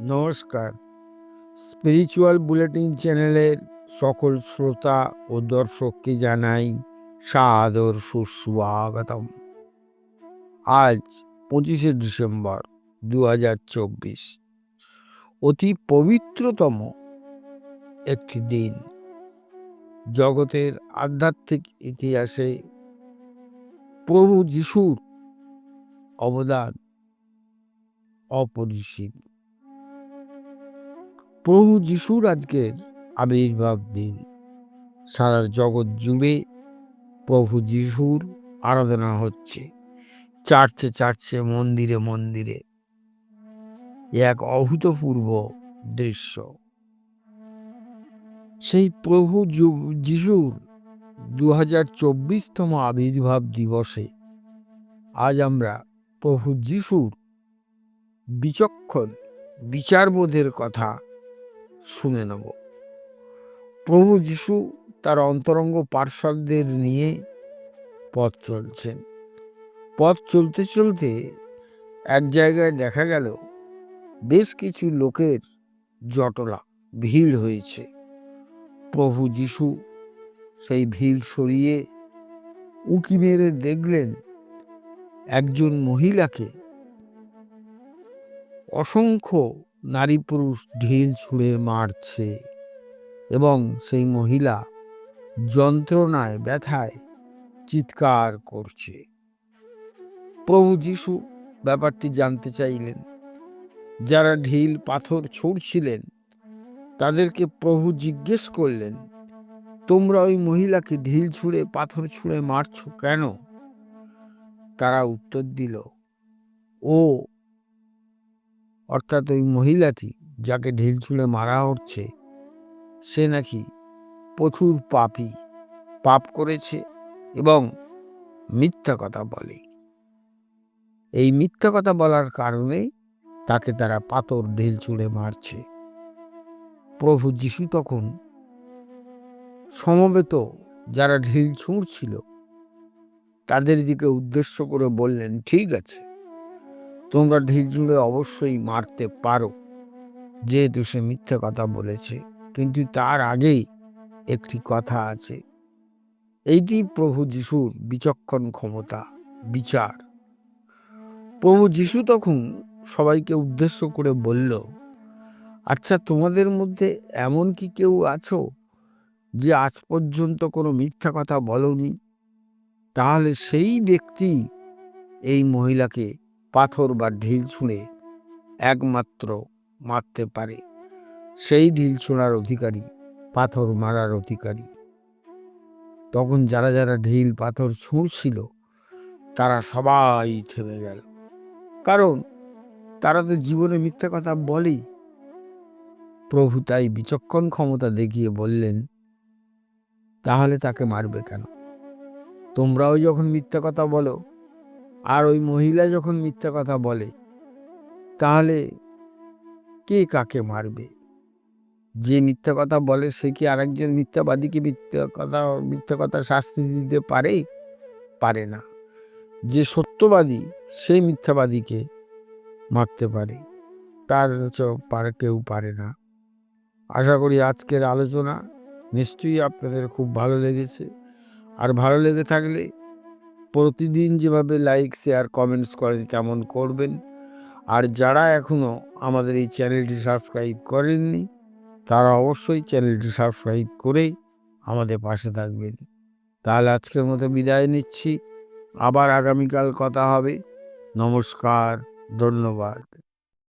নমস্কার। Spiritual bulletin চ্যানেলের সকল শ্রোতা ও দর্শককে জানাই সাদর সুস্বাগতম। আজ পঁচিশে ডিসেম্বর দু হাজার চব্বিশ। অতি পবিত্রতম একটি দিন। জগতের আধ্যাত্মিক ইতিহাসে প্রভু যিশুর অবদান অপরিসীম। প্রভু যিশুর আজকের আবির্ভাব দিন। সারা জগৎ জুড়ে প্রভু যিশুর আরাধনা হচ্ছে। চার্চে চার্চে মন্দিরে মন্দিরে। এক অভূতপূর্ব দৃশ্য। সেই প্রভু যিশুর দু হাজার চব্বিশতম আবির্ভাব দিবসে আজ আমরা প্রভু যিশুর বিচক্ষণ, বিচারবোধের কথা শুনে নেব। প্রভু যিশু তার অন্তরঙ্গ পার্শ্বদের নিয়ে পথ চলছেন। পথ চলতে চলতে এক জায়গায় দেখা গেল, বেশ কিছু লোকের জটলা, ভিড় হয়েছে। প্রভু যিশু সেই ভিড় সরিয়ে উঁকি মেরে দেখলেন, একজন মহিলাকে অসংখ্য নারী পুরুষ ঢিল ছুঁড়ে মারছে এবং সেই মহিলা যন্ত্রণায়, ব্যথায় চিৎকার করছে। প্রভু যিশু ব্যাপারটি জানতে চাইলেন। যারা ঢিল, পাথর ছুঁড়ছিলেন, তাদেরকে প্রভু জিজ্ঞেস করলেন, তোমরা ওই মহিলাকে ঢিল ছুঁড়ে, পাথর ছুঁড়ে মারছো কেন? তারা উত্তর দিল, ও অর্থাৎ ওই মহিলাটি যাকে ঢিল ছুঁড়ে মারা হচ্ছে, সে নাকি প্রচুর পাপী, পাপ করেছে এবং মিথ্যা কথা বলে। এই মিথ্যা কথা বলার কারণে তাকে তারা পাথর ঢিল ছুঁড়ে মারছে। প্রভু যিশু তখন সমবেত যারা ঢিল ছুঁড়ছিল, তাদের দিকে উদ্দেশ্য করে বললেন, ঠিক আছে তোমরা ঢিল ছুঁড়ে অবশ্যই মারতে পারো। যেহেতু সে মিথ্যে কথা বলেছে, কিন্তু তার আগেই একটি কথা আছে। এইটি প্রভু যিশুর বিচক্ষণ ক্ষমতা, বিচার। প্রভু যিশু তখন সবাইকে উদ্দেশ্য করে বলল আচ্ছা তোমাদের মধ্যে এমন কি কেউ আছো যে আজ পর্যন্ত কোনো মিথ্যা কথা বলনি? তাহলে সেই ব্যক্তি এই মহিলাকে পাথর বা ঢিল ছুঁড়ে একমাত্র মারতে পারে। সেই ঢিল ছোঁড়ার অধিকারী পাথর মারার অধিকারী। তখন যারা যারা ঢিল পাথর ছুঁড়ছিল, তারা সবাই থেমে গেল। কারণ তারা তো জীবনে মিথ্যা কথা বলেই। প্রভু তাই বিচক্ষণ ক্ষমতা দেখিয়ে বললেন, তাহলে তাকে মারবে কেন? তোমরাও যখন মিথ্যা কথা বলো আর ওই মহিলা যখন মিথ্যা কথা বলে, তাহলে কে কাকে মারবে? যে মিথ্যা কথা বলে, সে কি আরেকজন মিথ্যাবাদীকে মিথ্যা কথা মিথ্যা কথা শাস্তি দিতে পারে? পারে না। যে সত্যবাদী সেই মিথ্যাবাদীকে মারতে পারে। তার পারে, কেউ পারে না। আশা করি আজকের আলোচনা নিশ্চয়ই আপনাদের খুব ভালো লেগেছে। আর ভালো লেগে থাকলে প্রতিদিন যেভাবে লাইক শেয়ার কমেন্টস করেন তেমন করবেন। আর যারা এখনও আমাদের এই চ্যানেলটি সাবস্ক্রাইব করেননি, তারা অবশ্যই চ্যানেলটি সাবস্ক্রাইব করে আমাদের পাশে থাকবেন। তাহলে আজকের মতো বিদায় নিচ্ছি। আবার আগামীকাল কথা হবে। নমস্কার, ধন্যবাদ।